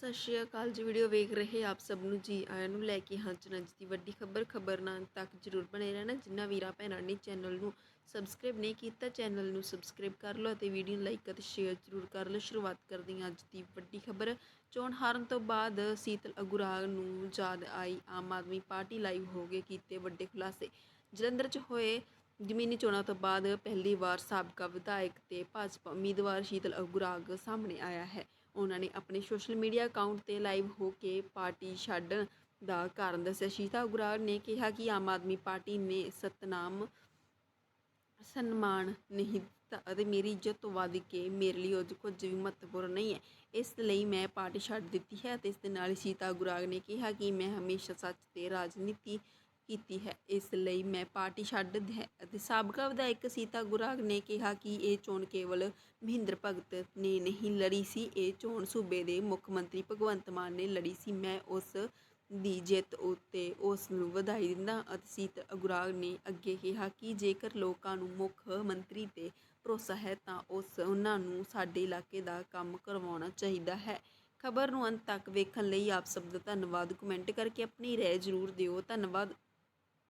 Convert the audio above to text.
ਸਤਿ ਸ਼੍ਰੀ ਅਕਾਲ ਜੀ, ਵੀਡੀਓ ਵੇਖ ਰਹੇ ਆਪ ਸਭ ਨੂੰ ਜੀ, ਆਇਆਂ ਨੂੰ ਲੈ ਕੇ ਹਾਂ ਅੱਜ ਦੀ ਵੱਡੀ ਖਬਰ ਖਬਰ ਤੱਕ ਜਰੂਰ ਬਣੇ ਰਹਿਣਾ ਜਿਨ੍ਹਾਂ ਵੀਰਾ ਭੈਣਾਂ ਨੇ ਚੈਨਲ ਨੂੰ ਸਬਸਕ੍ਰਾਈਬ ਨਹੀਂ ਕੀਤਾ, ਚੈਨਲ ਨੂੰ ਸਬਸਕ੍ਰਾਈਬ ਕਰ ਲਓ ਅਤੇ ਵੀਡੀਓ ਨੂੰ ਲਾਈਕ ਅਤੇ ਸ਼ੇਅਰ ਜਰੂਰ ਕਰ ਲਓ। ਸ਼ੁਰੂਆਤ ਕਰਦੇ ਹਾਂ ਅੱਜ ਦੀ ਵੱਡੀ ਖਬਰ। ਚੋਣ ਹਾਰਨ ਤੋਂ ਬਾਅਦ ਸੀਤਲ ਅਗੁਰਾਗ ਨੂੰ ਯਾਦ ਆਈ, ਆਮ ਆਦਮੀ ਪਾਰਟੀ ਲਾਈਵ ਹੋ ਗਏ, ਕੀਤੇ ਵੱਡੇ ਖੁਲਾਸੇ। ਜਲੰਧਰ 'ਚ ਹੋਏ ਜ਼ਮੀਨੀ ਚੋਣਾਂ ਤੋਂ ਬਾਅਦ ਪਹਿਲੀ ਵਾਰ ਸਾਬਕਾ ਵਿਧਾਇਕ ਤੇ ਭਾਜਪਾ ਉਮੀਦਵਾਰ ਸ਼ੀਤਲ ਅਗੁਰਾਗ ਸਾਹਮਣੇ ਆਇਆ ਹੈ। ਉਹਨਾਂ ਨੇ ਆਪਣੇ ਸੋਸ਼ਲ ਮੀਡੀਆ ਅਕਾਊਂਟ ਤੇ ਲਾਈਵ ਹੋ ਕੇ ਪਾਰਟੀ ਛੱਡਣ ਦਾ ਕਾਰਨ ਦੱਸਿਆ। ਸ਼ੀਤਾ ਅਗੁਰਾਗ ਨੇ ਕਿਹਾ ਕਿ ਆਮ ਆਦਮੀ ਪਾਰਟੀ ਨੇ ਸਤਨਾਮ, ਸਨਮਾਨ ਨਹੀਂ ਦਿੱਤਾ ਅਤੇ ਮੇਰੀ ਇੱਜ਼ਤ ਤੋਂ ਵੱਧ ਕੇ ਮੇਰੇ ਲਈ ਉਹ ਕੁਝ ਵੀ ਮਹੱਤਵਪੂਰਨ ਨਹੀਂ ਹੈ। ਇਸ ਲਈ ਮੈਂ ਪਾਰਟੀ ਛੱਡ ਦਿੱਤੀ ਹੈ ਅਤੇ ਇਸ ਦੇ ਨਾਲ ਹੀ ਸੀਤਾ ਗੁਰਾਗ ਨੇ ਕਿਹਾ ਕਿ ਮੈਂ ਹਮੇਸ਼ਾ ਸੱਚ ਤੇ ਰਾਜਨੀਤੀ ਕੀਤੀ ਹੈ। ਇਸ ਲਈ ਮੈਂ ਪਾਰਟੀ ਛੱਡ ਹੈ ਅਤੇ ਸਾਬਕਾ ਵਿਧਾਇਕ ਸੀਤਾ ਗੁਰਾਗ ਨੇ ਕਿਹਾ ਕਿ ਇਹ ਚੋਣ ਕੇਵਲ ਮਹਿੰਦਰ ਭਗਤ ਨੇ ਨਹੀਂ ਲੜੀ ਸੀ, ਇਹ ਚੋਣ ਸੂਬੇ ਦੇ ਮੁੱਖ ਮੰਤਰੀ ਭਗਵੰਤ ਮਾਨ ਨੇ ਲੜੀ ਸੀ। ਮੈਂ ਉਸ ਦੀ ਜਿੱਤ ਉੱਤੇ ਉਸ ਨੂੰ ਵਧਾਈ ਦਿੰਦਾ ਅਤੇ ਸੀਤ ਗੁਰਾਗ ਨੇ ਅੱਗੇ ਕਿਹਾ ਕਿ ਜੇਕਰ ਲੋਕਾਂ ਨੂੰ ਮੁੱਖ ਮੰਤਰੀ ਤੇ ਭਰੋਸਾ ਹੈ ਤਾਂ ਉਸ ਉਹਨਾਂ ਨੂੰ ਸਾਡੇ ਇਲਾਕੇ ਦਾ ਕੰਮ ਕਰਵਾਉਣਾ ਚਾਹੀਦਾ ਹੈ। ਖਬਰ ਨੂੰ ਅੰਤ ਤੱਕ ਵੇਖਣ ਲਈ ਆਪ ਸਭ ਦਾ ਧੰਨਵਾਦ। ਕਮੈਂਟ ਕਰਕੇ ਆਪਣੀ ਰਾਏ ਜ਼ਰੂਰ ਦਿਓ। ਧੰਨਵਾਦ।